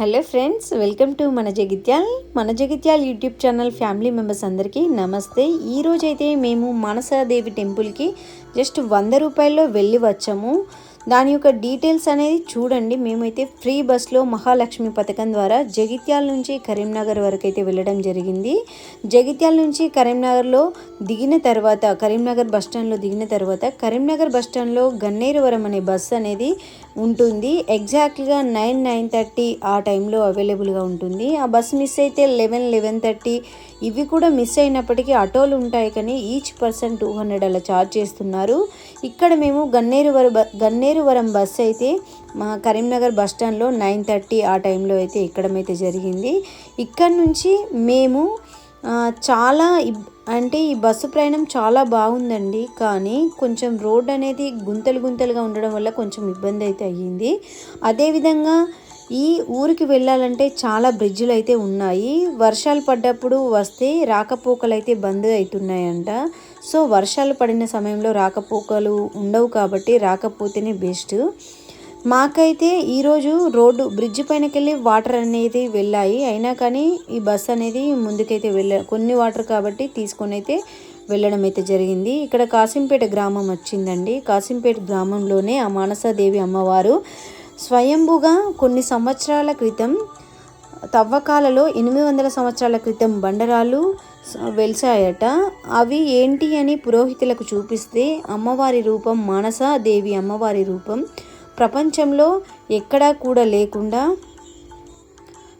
Hello friends welcome to మన జగిత్యాల్. మన Jagtial YouTube channel family members అందరికీ నమస్తే. ఈరోజైతే మేము మనసాదేవి టెంపుల్కి జస్ట్ వంద రూపాయల్లో వెళ్ళి వచ్చాము. దాని యొక్క డీటెయిల్స్ అనేది చూడండి. మేమైతే ఫ్రీ బస్లో మహాలక్ష్మి పథకం ద్వారా జగిత్యాల నుంచి కరీంనగర్ వరకు అయితే వెళ్ళడం జరిగింది. జగిత్యాల నుంచి కరీంనగర్లో దిగిన తర్వాత కరీంనగర్ బస్ స్టాండ్లో దిగిన తర్వాత కరీంనగర్ బస్ స్టాండ్లో గన్నేరువరం అనే బస్ అనేది ఉంటుంది. ఎగ్జాక్ట్గా నైన్ నైన్ థర్టీ ఆ టైంలో అవైలబుల్గా ఉంటుంది. ఆ బస్ మిస్ అయితే లెవెన్ లెవెన్ థర్టీ ఇవి కూడా మిస్ అయినప్పటికీ ఆటోలు ఉంటాయి కానీ ఈచ్ పర్సన్ టూ హండ్రెడ్ అలా ఛార్జ్ చేస్తున్నారు. ఇక్కడ మేము గన్నేరువరం బ గన్నేరువరం బస్ అయితే మా కరీంనగర్ బస్ స్టాండ్లో నైన్ థర్టీ ఆ టైంలో అయితే ఎక్కడమైతే జరిగింది ఇక్కడ నుంచి మేము చాలా ఇబ్ అంటే ఈ బస్సు ప్రయాణం చాలా బాగుందండి. కానీ కొంచెం రోడ్ అనేది గుంతలు గుంతలుగా ఉండడం వల్ల కొంచెం ఇబ్బంది అయితే అయ్యింది. అదేవిధంగా ఈ ఊరికి వెళ్ళాలంటే చాలా బ్రిడ్జులు అయితే ఉన్నాయి. వర్షాలు పడ్డప్పుడు వస్తే రాకపోకలు అయితే బంద్ అవుతున్నాయంట సో వర్షాలు పడిన సమయంలో రాకపోకలు ఉండవు కాబట్టి రాకపోతేనే బెస్ట్. మాకైతే ఈరోజు రోడ్డు బ్రిడ్జ్ పైనకెళ్ళి వాటర్ అనేది వెళ్ళాయి. అయినా కానీ ఈ బస్ అనేది ముందుకైతే వెళ్ళ కొన్ని వాటర్ కాబట్టి తీసుకొని అయితే వెళ్ళడం అయితే జరిగింది. ఇక్కడ కాసింపేట గ్రామం వచ్చిందండి. కాసింపేట గ్రామంలోనే ఆ మానసాదేవి అమ్మవారు స్వయంభుగా కొన్ని సంవత్సరాల క్రితం తవ్వకాలలో ఎనిమిది వందల సంవత్సరాల క్రితం బండరాలు వెలిసాయట అవి ఏంటి అని పురోహితులకు చూపిస్తే అమ్మవారి రూపం మానసాదేవి అమ్మవారి రూపం. ప్రపంచంలో ఎక్కడా కూడా లేకుండా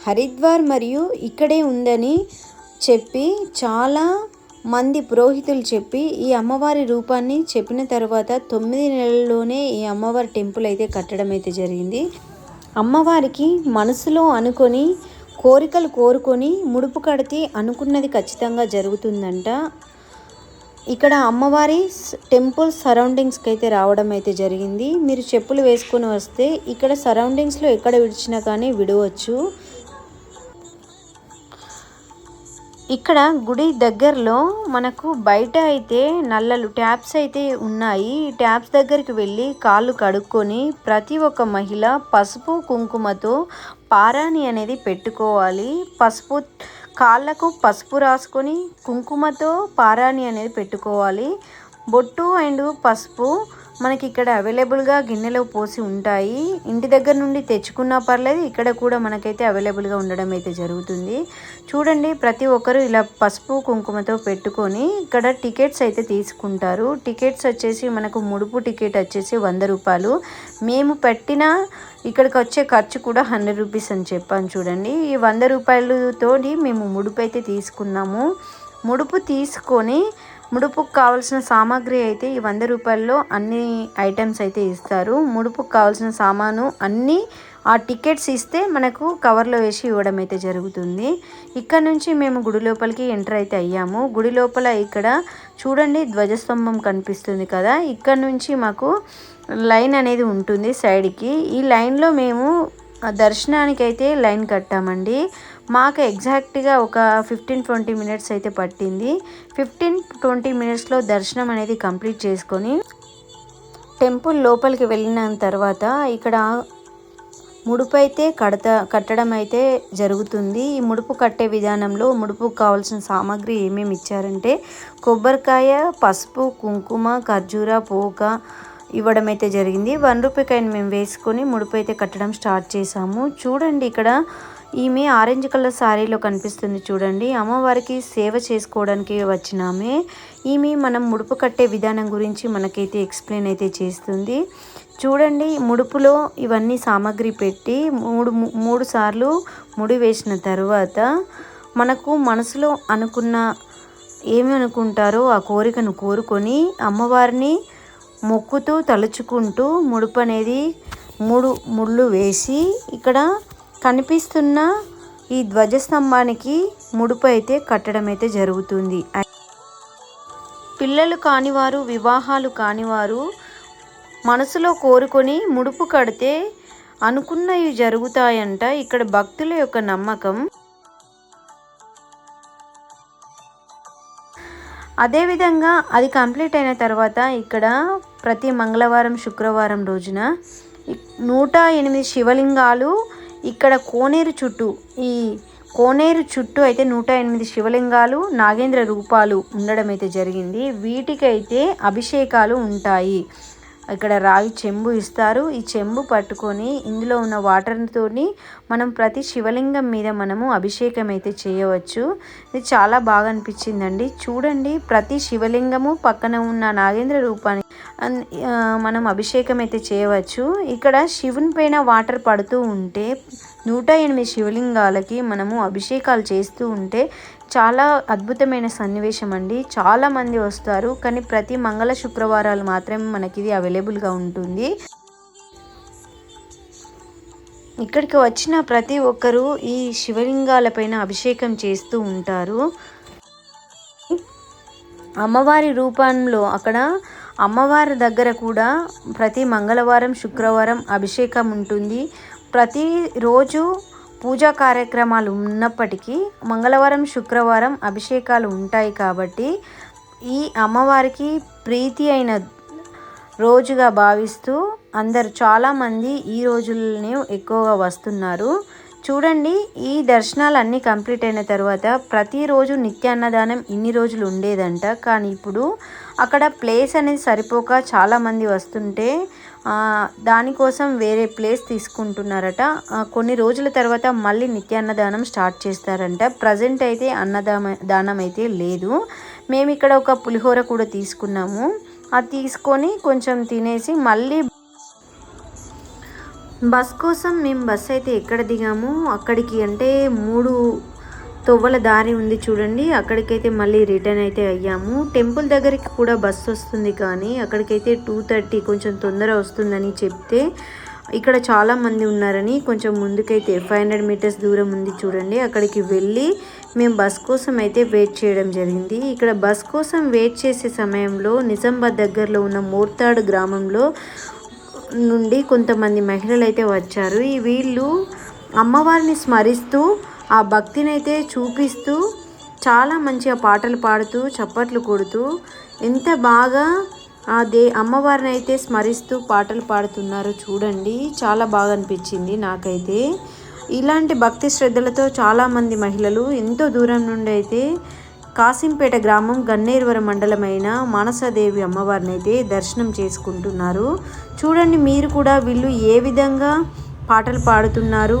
హరిద్వార్ మరియు ఇక్కడే ఉందని చెప్పి చాలా మంది పురోహితులు చెప్పి ఈ అమ్మవారి రూపాన్ని చెప్పిన తర్వాత తొమ్మిది నెలల్లోనే ఈ అమ్మవారి టెంపుల్ అయితే కట్టడం అయితే జరిగింది. అమ్మవారికి మనసులో అనుకొని కోరికలు కోరుకొని ముడుపు కడితే అనుకున్నది ఖచ్చితంగా జరుగుతుందంట. ఇక్కడ అమ్మవారి టెంపుల్ సరౌండింగ్స్కి అయితే రావడం అయితే జరిగింది. మీరు చెప్పులు వేసుకొని వస్తే ఇక్కడ సరౌండింగ్స్లో ఎక్కడ విడిచినా కానీ విడవచ్చు. ఇక్కడ గుడి దగ్గరలో మనకు బయట అయితే నల్లలు ట్యాప్స్ అయితే ఉన్నాయి. ఈ ట్యాప్స్ దగ్గరికి వెళ్ళి కాళ్ళు కడుక్కొని ప్రతి ఒక్క మహిళ పసుపు కుంకుమతో పారాణి అనేది పెట్టుకోవాలి. పసుపు కాళ్ళకు పసుపు రాసుకొని కుంకుమతో పారాణి అనేది పెట్టుకోవాలి. బొట్టు అండ్ పసుపు మనకి ఇక్కడ అవైలబుల్గా గిన్నెలో పోసి ఉంటాయి. ఇంటి దగ్గర నుండి తెచ్చుకున్నా పర్లేదు ఇక్కడ కూడా మనకైతే అవైలబుల్గా ఉండడం అయితే జరుగుతుంది. చూడండి ప్రతి ఒక్కరు ఇలా పసుపు కుంకుమతో పెట్టుకొని ఇక్కడ టికెట్స్ అయితే తీసుకుంటారు. టికెట్స్ వచ్చేసి మనకు ముడుపు టికెట్ వచ్చేసి వంద రూపాయలు. మేము పెట్టిన ఇక్కడికి వచ్చే ఖర్చు కూడా హండ్రెడ్ రూపీస్ అని చెప్పాను చూడండి. ఈ వంద రూపాయలతోటి మేము ముడుపు అయితే తీసుకున్నాము. ముడుపు తీసుకొని ముడుపుకు కావాల్సిన సామాగ్రి అయితే ఈ వంద రూపాయల్లో అన్ని ఐటమ్స్ అయితే ఇస్తారు. ముడుపుకు కావాల్సిన సామాను అన్నీ ఆ టికెట్స్ ఇస్తే మనకు కవర్లో వేసి ఇవ్వడం అయితే జరుగుతుంది. ఇక్కడ నుంచి మేము గుడి లోపలికి ఎంటర్ అయితే అయ్యాము. గుడి లోపల ఇక్కడ చూడండి ధ్వజస్తంభం కనిపిస్తుంది కదా. ఇక్కడ నుంచి మాకు లైన్ అనేది ఉంటుంది సైడ్కి. ఈ లైన్లో మేము దర్శనానికి అయితే లైన్ కట్టామండి. మాకు ఎగ్జాక్ట్గా ఒక ఫిఫ్టీన్ ట్వంటీ మినిట్స్ అయితే పట్టింది. ఫిఫ్టీన్ ట్వంటీ మినిట్స్లో దర్శనం అనేది కంప్లీట్ చేసుకొని టెంపుల్ లోపలికి వెళ్ళిన తర్వాత ఇక్కడ ముడుపు అయితే కడత కట్టడం అయితే జరుగుతుంది. ఈ ముడుపు కట్టే విధానంలో ముడుపుకు కావాల్సిన సామాగ్రి ఏమేమి ఇచ్చారంటే కొబ్బరికాయ పసుపు కుంకుమ ఖర్జూర పోక ఇవ్వడం అయితే జరిగింది. వన్ రూపీ కాయిన్ మేము వేసుకొని ముడుపు అయితే కట్టడం స్టార్ట్ చేసాము. చూడండి ఇక్కడ ఈమె ఆరెంజ్ కలర్ శారీలో కనిపిస్తుంది చూడండి. అమ్మవారికి సేవ చేసుకోవడానికి వచ్చినామే. ఈమె మనం ముడుపు కట్టే విధానం గురించి మనకైతే ఎక్స్ప్లెయిన్ అయితే చేస్తుంది. చూడండి ముడుపులో ఇవన్నీ సామాగ్రి పెట్టి మూడు మూడు సార్లు ముడి వేసిన తర్వాత మనకు మనసులో అనుకున్న ఏమి అనుకుంటారో ఆ కోరికను కోరుకొని అమ్మవారిని మొక్కుతూ తలుచుకుంటూ ముడుపు అనేది మూడు ముళ్ళు వేసి ఇక్కడ కనిపిస్తున్న ఈ ధ్వజస్తంభానికి ముడుపు అయితే కట్టడం అయితే జరుగుతుంది. పిల్లలు కానివారు వివాహాలు కానివారు మనసులో కోరుకొని ముడుపు కడితే అనుకున్నవి జరుగుతాయంట ఇక్కడ భక్తుల యొక్క నమ్మకం. అదేవిధంగా అది కంప్లీట్ అయిన తర్వాత ఇక్కడ ప్రతి మంగళవారం శుక్రవారం రోజున నూట ఎనిమిది శివలింగాలు ఇక్కడ కోనేరు చుట్టూ ఈ కోనేరు చుట్టూ అయితే నూట ఎనిమిది శివలింగాలు నాగేంద్ర రూపాలు ఉండడం అయితే జరిగింది. వీటికైతే అభిషేకాలు ఉంటాయి. ఇక్కడ రాగి చెంబు ఇస్తారు. ఈ చెంబు పట్టుకొని ఇందులో ఉన్న వాటర్తోని మనం ప్రతి శివలింగం మీద మనము అభిషేకం అయితే చేయవచ్చు. ఇది చాలా బాగా అనిపించిందండి. చూడండి ప్రతి శివలింగము పక్కన ఉన్న నాగేంద్ర రూపాన్ని మనం అభిషేకం అయితే చేయవచ్చు. ఇక్కడ శివుని పైన వాటర్ పడుతూ ఉంటే నూట ఎనిమిది శివలింగాలకి మనము అభిషేకాలు చేస్తూ ఉంటే చాలా అద్భుతమైన సన్నివేశం అండి. చాలామంది వస్తారు కానీ ప్రతి మంగళ శుక్రవారాలు మాత్రమే మనకి ఇది అవైలబుల్గా ఉంటుంది. ఇక్కడికి వచ్చిన ప్రతి ఒక్కరూ ఈ శివలింగాలపైన అభిషేకం చేస్తూ ఉంటారు. అమ్మవారి రూపంలో అక్కడ అమ్మవారి దగ్గర కూడా ప్రతి మంగళవారం శుక్రవారం అభిషేకం ఉంటుంది. ప్రతిరోజు పూజా కార్యక్రమాలు ఉన్నప్పటికీ మంగళవారం శుక్రవారం అభిషేకాలు ఉంటాయి కాబట్టి ఈ అమ్మవారికి ప్రీతి అయిన రోజుగా భావిస్తూ అందరు చాలామంది ఈ రోజులనే ఎక్కువగా వస్తున్నారు. చూడండి ఈ దర్శనాలు అన్నీ కంప్లీట్ అయిన తర్వాత ప్రతిరోజు నిత్యాన్నదానం ఇన్ని రోజులు ఉండేదంట. కానీ ఇప్పుడు అక్కడ ప్లేస్ అనేది సరిపోక చాలామంది వస్తుంటే దానికోసం వేరే ప్లేస్ తీసుకుంటున్నారట. కొన్ని రోజుల తర్వాత మళ్ళీ నిత్యాన్నదానం స్టార్ట్ చేస్తారంట. ప్రజెంట్ అయితే అన్నదాన దానం అయితే లేదు. మేము ఇక్కడ ఒక పులిహోర కూడా తీసుకున్నాము. అది తీసుకొని కొంచెం తినేసి మళ్ళీ బస్ కోసం మేము బస్ అయితే ఎక్కడ దిగాము? అక్కడికి అంటే మూడు తొవ్వల దారి ఉంది చూడండి. అక్కడికైతే మళ్ళీ రిటర్న్ అయితే అయ్యాము. టెంపుల్ దగ్గరికి కూడా బస్సు వస్తుంది కానీ అక్కడికైతే టూ థర్టీ కొంచెం తొందర వస్తుందని చెప్తే ఇక్కడ చాలామంది ఉన్నారని కొంచెం ముందుకైతే ఫైవ్ హండ్రెడ్ మీటర్స్ దూరం ఉంది చూడండి. అక్కడికి వెళ్ళి మేము బస్ కోసం అయితే వెయిట్ చేయడం జరిగింది. ఇక్కడ బస్ కోసం వెయిట్ చేసే సమయంలో నిజామాబాద్ దగ్గరలో ఉన్న మోర్తాడు గ్రామంలో నుండి కొంతమంది మహిళలు అయితే వచ్చారు. ఈ వీళ్ళు అమ్మవారిని స్మరిస్తూ ఆ భక్తినైతే చూపిస్తూ చాలా మంచిగా పాటలు పాడుతూ చప్పట్లు కొడుతూ ఎంత బాగా ఆ దే అమ్మవారిని అయితే స్మరిస్తూ పాటలు పాడుతున్నారో చూడండి. చాలా బాగా అనిపించింది నాకైతే. ఇలాంటి భక్తి శ్రద్ధలతో చాలామంది మహిళలు ఎంతో దూరం నుండి అయితే కాసింపేట గ్రామం గన్నేరువరం మండలమైన మానసాదేవి అమ్మవారిని అయితే దర్శనం చేసుకుంటున్నారు. చూడండి మీరు కూడా వీళ్ళు ఏ విధంగా పాటలు పాడుతున్నారు.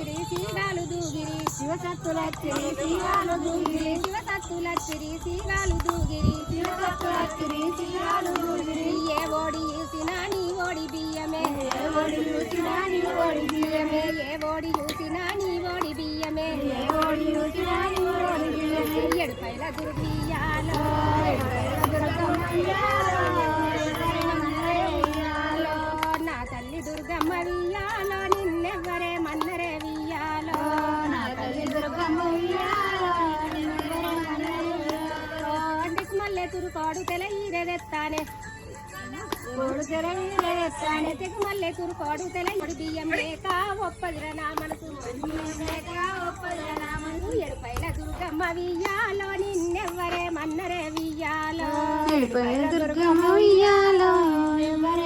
వియ్యాలో నా తల్లి దుర్గమ్మ వియ్యాలో శివసత్తులచ్చిరి సీగాలు దూగిరి శివసత్తులచ్చిరి సీగాలు దూగిరి. శివసత్తులచ్చిరి సీగాలు దూగిరి దూగిరి. ఏ ఓడి యూసిన నీ ఓడి బియ్యమే. ఏ ఓడి యూసిన నీ ఓడి బియ్యమే. ఏ ఓడి నీ ఓడి బియ్యమే. ఏ ఓడి నీ ఓడి బియ్యమే. ఎడుపైల ఈరెదెత్తానే తెగ మల్లె తురుకోడు తెల ఈడు బియ్యం లేక ఒప్పదిర నా మనసు బియ్యం లేక ఒప్పదిర నా మనసు ఎడుపైల దుర్గమ్మ వియ్యాలో నిన్నెవ్వరే మన్నరే వియ్యాలో. దుర్గమ్మ వియ్యాలో ఎవరే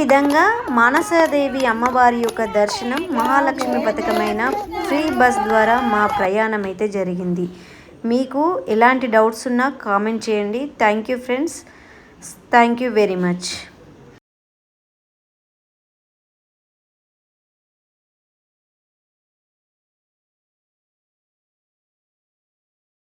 విధంగా మానసాదేవి అమ్మవారి యొక్క దర్శనం మహాలక్ష్మి పథకమైన ఫ్రీ బస్ ద్వారా మా ప్రయాణం అయితే జరిగింది. మీకు ఎలాంటి డౌట్స్ ఉన్నా కామెంట్ చేయండి. Thank you friends. Thank you very much.